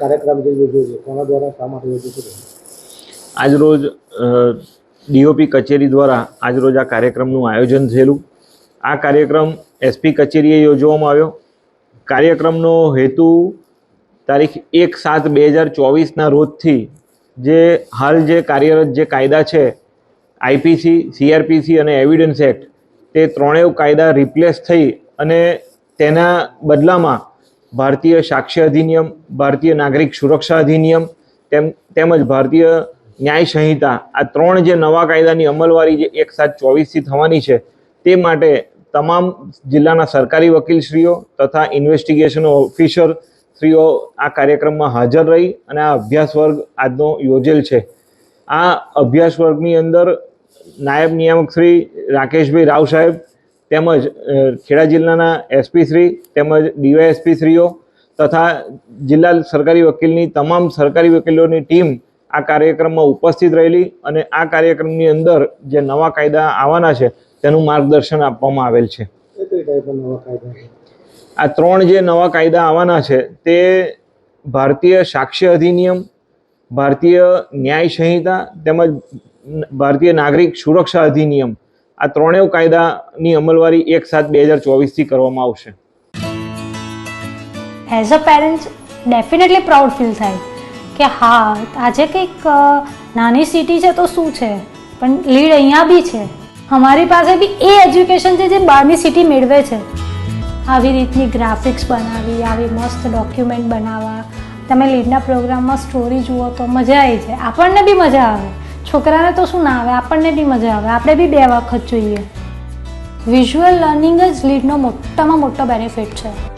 કાર્યક્રમ દ્વારા શા માટે આજરોજ ડીઓપી કચેરી દ્વારા આજરોજ આ કાર્યક્રમનું આયોજન થયેલું. આ કાર્યક્રમ એસપી કચેરીએ યોજવામાં આવ્યો. કાર્યક્રમનો હેતુ તારીખ એક સાત બે હજાર ચોવીસના રોજથી જે હાલ જે કાર્યરત જે કાયદા છે આઈપીસી સીઆરપીસી અને એવિડન્સ એક્ટ, તે ત્રણેય કાયદા રિપ્લેસ થઈ અને તેના બદલામાં ભારતીય સાક્ષ્ય અધિનિયમ, ભારતીય નાગરિક સુરક્ષા અધિનિયમ, તેમ, તેમજ ભારતીય ન્યાય સંહિતા, આ ત્રણ જે નવા કાયદાની અમલવારી જે એક સાત ચોવીસથી થવાની છે, તે માટે તમામ જિલ્લાના સરકારી વકીલશ્રીઓ તથા ઇન્વેસ્ટિગેશન ઓફિસર શ્રીઓ આ કાર્યક્રમમાં હાજર રહી અને આ અભ્યાસ વર્ગ આજનો યોજેલ છે. આ અભ્યાસ વર્ગની અંદર નાયબ નિયામક શ્રી રાકેશભાઈ રાવ સાહેબ તેમજ ખેડા જિલ્લાના એસપી શ્રી તેમજ ડીવાયએસપીશ્રીઓ તથા જિલ્લા સરકારી વકીલની તમામ સરકારી વકીલોની ટીમ આ કાર્યક્રમમાં ઉપસ્થિત રહેલી અને આ કાર્યક્રમની અંદર જે નવા કાયદા આવવાના છે તેનું માર્ગદર્શન આપવામાં આવેલ છે? આ ત્રણ જે નવા કાયદા આવવાના છે તે ભારતીય સાક્ષ્ય અધિનિયમ ભારતીય ન્યાય સંહિતા તેમજ ભારતીય નાગરિક સુરક્ષા અધિનિયમ આ ત્રણેય કાયદાની અમલવારી એક સાત બે હજાર ચોવીસથી કરવામાં આવશે. As a parents definitely proud feel થાય કે હા, આજે કંઈક નાની સિટી છે તો શું છે? પણ લીડ અહીંયા બી છે. અમારી પાસે બી એ એજ્યુકેશન છે જે બહારની સિટી મેળવે છે. આવી રીતની ગ્રાફિક્સ બનાવી, આવી મસ્ત ડોક્યુમેન્ટ બનાવવા. તમે લીડના પ્રોગ્રામમાં સ્ટોરી જુઓ તો મજા આવી જાય. આપણને બી મજા આવે. છોકરાને તો શું ના આવે? આપણને બી મજા આવે. આપણે બી બે વખત જોઈએ. વિઝ્યુઅલ લર્નિંગ જ લીડનો મોટામાં મોટો બેનિફિટ છે.